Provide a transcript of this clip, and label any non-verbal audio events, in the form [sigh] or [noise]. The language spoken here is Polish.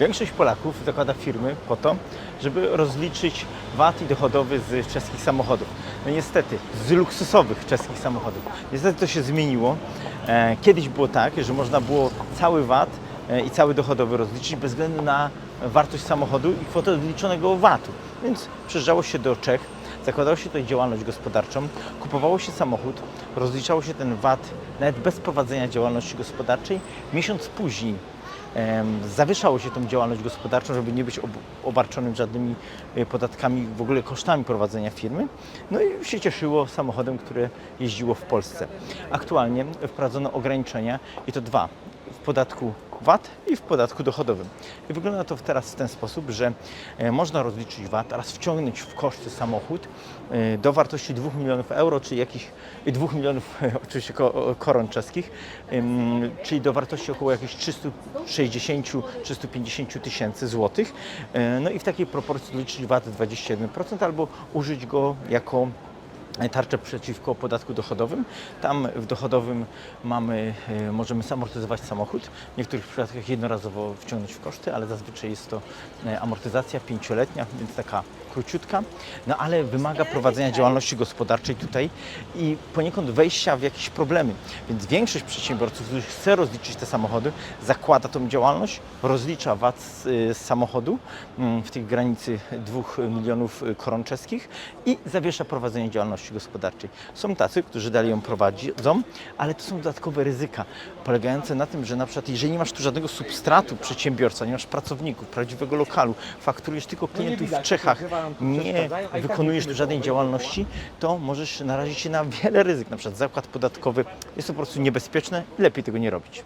Większość Polaków zakłada firmy po to, żeby rozliczyć VAT i dochodowy z czeskich samochodów. No niestety, z luksusowych czeskich samochodów. Niestety to się zmieniło. E, Kiedyś było tak, że można było cały VAT e, i cały dochodowy rozliczyć bez względu na wartość samochodu i kwotę odliczonego VAT-u. Więc przyjeżdżało się do Czech, zakładało się tutaj działalność gospodarczą, kupowało się samochód, rozliczało się ten VAT nawet bez prowadzenia działalności gospodarczej. Miesiąc później zawieszało się tą działalność gospodarczą, żeby nie być ob- obarczonym żadnymi e, podatkami, w ogóle kosztami prowadzenia firmy. No i się cieszyło samochodem, które jeździło w Polsce. Aktualnie wprowadzono ograniczenia i to dwa w podatku VAT i w podatku dochodowym. I wygląda to teraz w ten sposób, że e, można rozliczyć VAT oraz wciągnąć w koszty samochód e, do wartości 2 milionów euro, czy jakichś 2 milionów [laughs] oczywiście ko- koron czeskich, czyli do wartości około jakichś 360-350 tysięcy złotych. E, No i w takiej proporcji liczyć VAT 21% albo użyć go jako tarczę przeciwko podatku dochodowym. Tam w dochodowym mamy, e, możemy zamortyzować samochód, w niektórych przypadkach jednorazowo wciągnąć w koszty, ale zazwyczaj jest to e, amortyzacja pięcioletnia, więc taka króciutka, no ale wymaga prowadzenia działalności gospodarczej tutaj i poniekąd wejścia w jakieś problemy. Więc większość przedsiębiorców, którzy chce rozliczyć te samochody, zakłada tą działalność, rozlicza VAT z, y, z samochodu mm, w tych granicy 2 milionów y, koron czeskich i zawiesza prowadzenie działalności gospodarczej. Są tacy, którzy dalej ją prowadzą, ale to są dodatkowe ryzyka, polegające na tym, że na przykład jeżeli nie masz tu żadnego substratu przedsiębiorca, nie masz pracowników, prawdziwego lokalu, fakturujesz tylko klientów w Czechach, nie wykonujesz tu żadnej działalności, to możesz narazić się na wiele ryzyk, na przykład zakład podatkowy. Jest to po prostu niebezpieczne i lepiej tego nie robić.